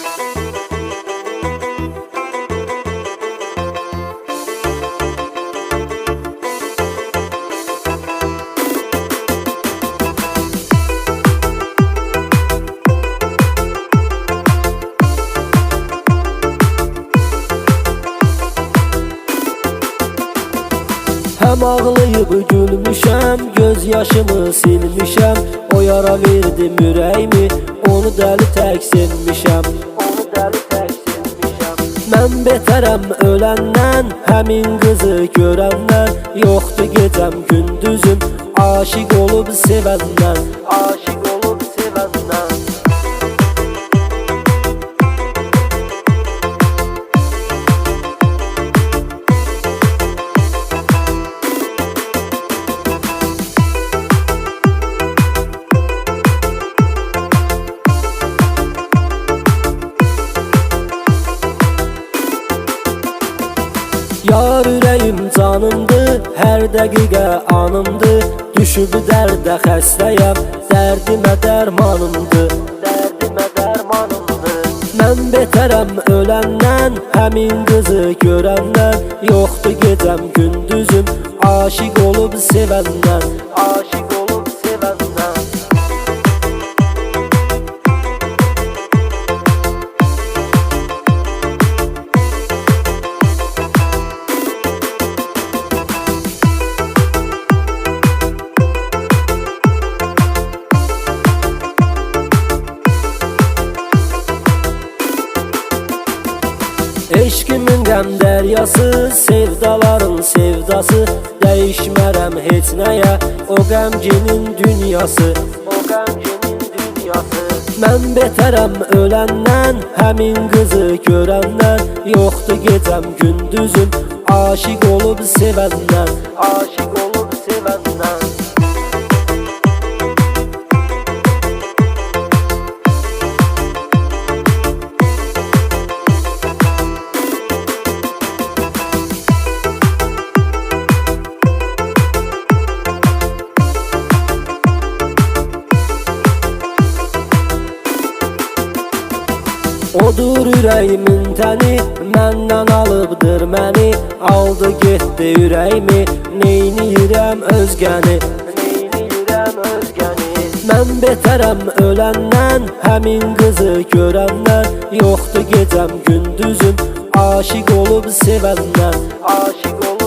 Hem ağlayıp gülmüşəm Göz yaşımı silmişəm O yara verdim ürəyimi Onu dəli tək sevmişəm Mən betərəm öləndən Həmin qızı görəndən Yoxdur gecəm gündüzüm Aşiq olub sevəndən Aşiq Yar ürəyim canımdı, hər dəqiqə anımdı. Düşüb dərdə xəstəyəm, dərdimə dərmanımdı Dərdimə dərmanımdı Mən betərəm öləndən, həmin qızı görəndən Yoxdur gecəm gündüzüm, aşiq olub sevəndən Aşiq Eşkimin qəm dəryası, sevdaların sevdası. Dəyişmərəm heç nəyə, o qəmginin dünyası. O qəmginin dünyası. Mən betərəm öləndən, həmin qızı görəndən Yoxdur gecəm gündüzüm, aşiq olub sevəndən Aşiq olub Odur ürəyimin təni Məndən alıbdır məni Aldı getdi ürəyimi Neyniyirəm özgəni Neyniyirəm özgəni Mən betərəm öləndən Həmin qızı görəndən Yoxdur gecəm gündüzüm Aşiq olub sevəndən Aşiq olub